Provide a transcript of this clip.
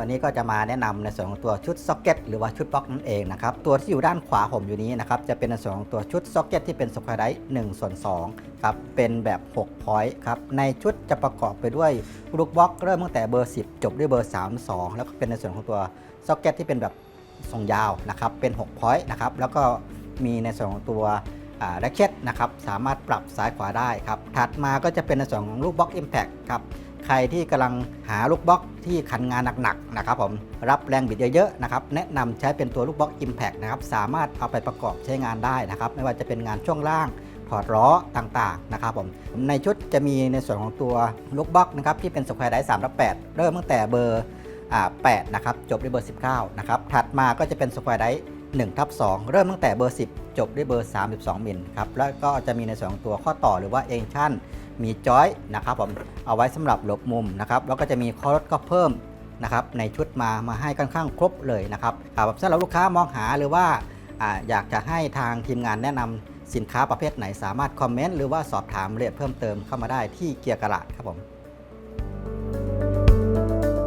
วันนี้ก็จะมาแนะนำในส่วนของตัวชุดซ็อกเก็ตหรือว่าชุดบล็อกนั่นเองนะครับตัวที่อยู่ด้านขวาผมอยู่นี้นะครับจะเป็นในส่วนของตัวชุดซ็อกเก็ตที่เป็นสควอได1ส่วน2ครับเป็นแบบ6 point ครับในชุดจะประกอบไปด้วยลูกบล็อกเริ่มตั้งแต่เบอร์ 10 จบด้วยเบอร์ 32 แล้วก็เป็นในส่วนของตัวซ็อกเก็ตที่เป็นแบบทรงยาวนะครับเป็น6 point นะครับแล้วก็มีในส่วนของตัวแร็กเก็ตนะครับสามารถปรับซ้ายขวาได้ครับถัดมาก็จะเป็นในส่วนของลูกบล็อก Impact ครับ ใครที่กำลังหาลูกบล็อกที่คันงานหนักๆนะครับผมรับแรงบิดเยอะๆนะครับแนะนำใช้เป็นตัวลูกบล็อก Impact นะครับสามารถเอาไปประกอบใช้งานได้นะครับไม่ว่าจะเป็นงานช่วงล่างถอดล้อต่างๆนะครับผมในชุดจะมีในส่วนของตัวลูกบล็อกนะครับที่เป็นสแควร์ได3รับ8เริ่มตั้งแต่เบอร์8นะครับจบด้วยเบอร์ 19นะครับถัดมาก็จะเป็นสแควร์ได1ทับ2เริ่มตั้งแต่เบอร์ 10 จบด้วยเบอร์ 32มิลครับแล้วก็จะมีในส่วนของตัวข้อต่อหรือว่าเองชั่น มีจอยนะครับผมเอาไว้สำหรับหลบมุมนะครับแล้วก็จะมีคอร์สก็เพิ่มนะครับในชุดมามาให้ค่อนข้างครบเลยนะครับสำหรับลูกค้ามองหาหรือว่าอยากจะให้ทางทีมงานแนะนำสินค้าประเภทไหนสามารถคอมเมนต์หรือว่าสอบถามรายละเอียดเพิ่มเติมเข้ามาได้ที่เกียร์กระดาษครับผม